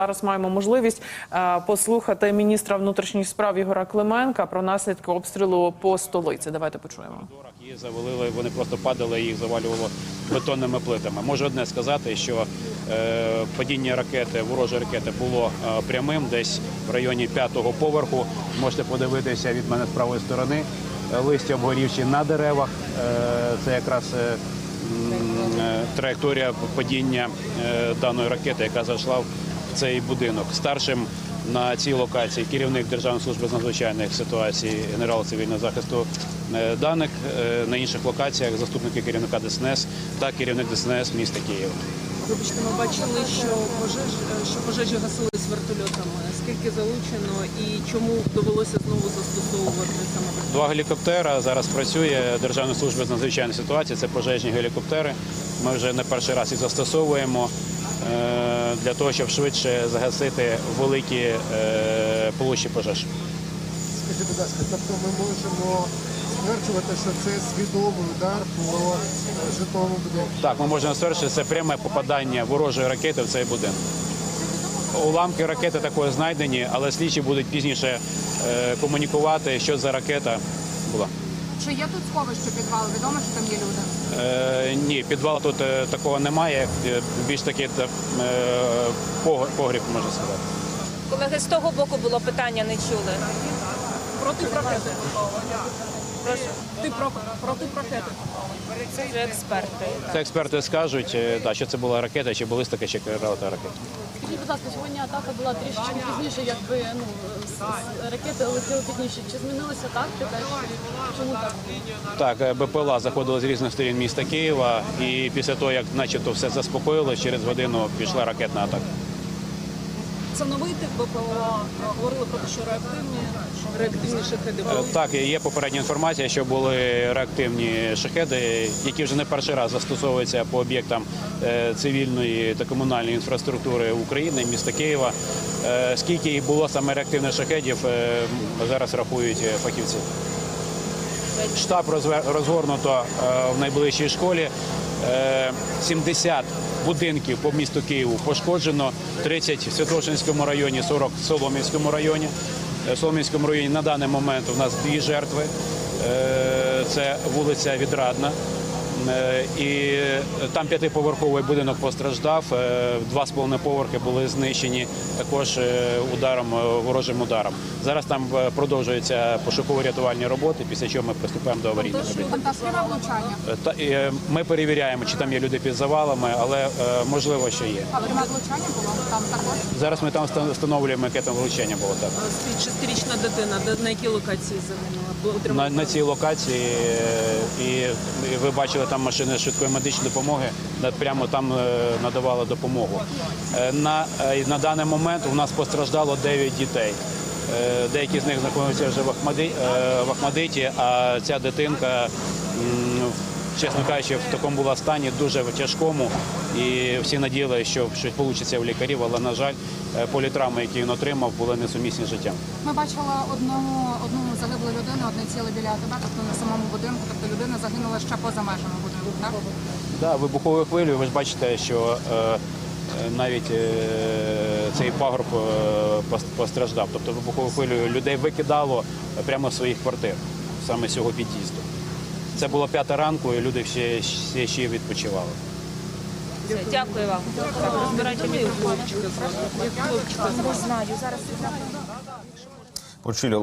Зараз маємо можливість е, послухати міністра внутрішніх справ Ігора Клименка про наслідки обстрілу по столиці. Давайте почуємо. їх завалили, вони просто падали, їх завалювало бетонними плитами. Можу одне сказати, що е, падіння ракети, ворожої ракети було е, прямим, десь в районі п'ятого поверху. Можете подивитися від мене з правої сторони. Листя обгорівші на деревах. Це якраз траєкторія падіння даної ракети, яка зайшла в цей будинок. Старшим на цій локації керівник Державної служби з надзвичайних ситуацій, генерал цивільного захисту е, даних. Е, На інших локаціях заступники керівника ДСНС та керівник ДСНС міста Києва. Вибачте, ми бачили, що пожеж, що пожежі гасились вертольотами. Скільки залучено і чому довелося знову застосовувати саме? Два гелікоптера зараз працює Державна служба з надзвичайних ситуацій. Це пожежні гелікоптери. Ми вже не перший раз їх застосовуємо е, для того, щоб швидше загасити великі е, площі пожеж. Скажіть, будь ласка, тобто ми можемо стверджувати, що це свідомий удар по е, житловому будинку. Так, ми можемо стверджувати, що це пряме попадання ворожої ракети в цей будинок. Уламки ракети такої знайдені, але слідчі будуть пізніше е, комунікувати, що за ракета була. Чи є тут сховище підвал? Відомо, що там є люди? Ні, підвалу тут е, такого немає. Е, Більш такий е, погріб, можна сказати. Колеги, з того боку було питання, не чули. Протипрокети. Прошу, Ти про прокети. це експерти. Це експерти скажуть, що це була ракета, чи балістика, чи керувала ракета. Скажіть, будь ласка, сьогодні атака була трішечки пізніше, якби ну ракети летіли пізніше. Чи змінилася тактика? Чому так? Так, е, БПЛА заходила з різних сторін міста Києва, і після того, як начебто все заспокоїлося, через годину пішла ракетна атака. Тип БПЛА. Говорили про те, що реактивні, реактивні шахеди Е, були. Так, є попередня інформація, що були реактивні шахеди, які вже не перший раз застосовуються по об'єктам е, цивільної та комунальної інфраструктури України, міста Києва. Е, Скільки їх було саме реактивних шахедів, е, зараз рахують е, фахівці. Штаб розгорнуто е, в найближчій школі. Е, 70 будинків по місту Києву пошкоджено, 30 в Святошинському районі, 40 в Солом'янському районі. Е, В Солом'янському районі на даний момент у нас дві жертви. Е, Це вулиця Відрадна. Е, І там п'ятиповерховий будинок постраждав. е, Два з половиною поверхи були знищені також е, ударом, е, ворожим ударом. Зараз там е, продовжуються пошуково-рятувальні роботи, після чого ми приступаємо до аварійних робіт. Влучання. Е, Та, е, Ми перевіряємо, чи там є люди під завалами, але е, можливо, що є. Але пряме влучання було там також. Зараз ми там встановлюємо, яке там влучання було так. Шестирічна дитина, на якій локації загинула? На, на цій локації е, і, і ви бачили там машини швидкої медичної допомоги, прямо там е, надавали допомогу. Е, На, е, на даний момент у нас постраждало 9 дітей. Деякі з них знаходяться вже в, Ахмади, Ахмадиті, а ця дитинка, чесно кажучи, в такому була стані дуже тяжкому. І всі надіяли, що щось вийде в лікарів, але, на жаль, е, політравми, які він отримав, були несумісні з життям. Ми бачили одну одну загиблу людину, одне ціле біля тебе, тобто на самому будинку. Тобто людина загинула ще поза межами будинку. Так Да, вибуховою хвилею ви ж бачите, що е, е, навіть е, цей пагорб е, постраждав. Тобто вибуховою хвилею людей викидало прямо з своїх квартир, саме з цього під'їзду. Це було п'ята ранку, і люди ще, ще, ще відпочивали. Дякую вам. Розбирайте мікрофон. хлопчика? Не знаю, зараз Почули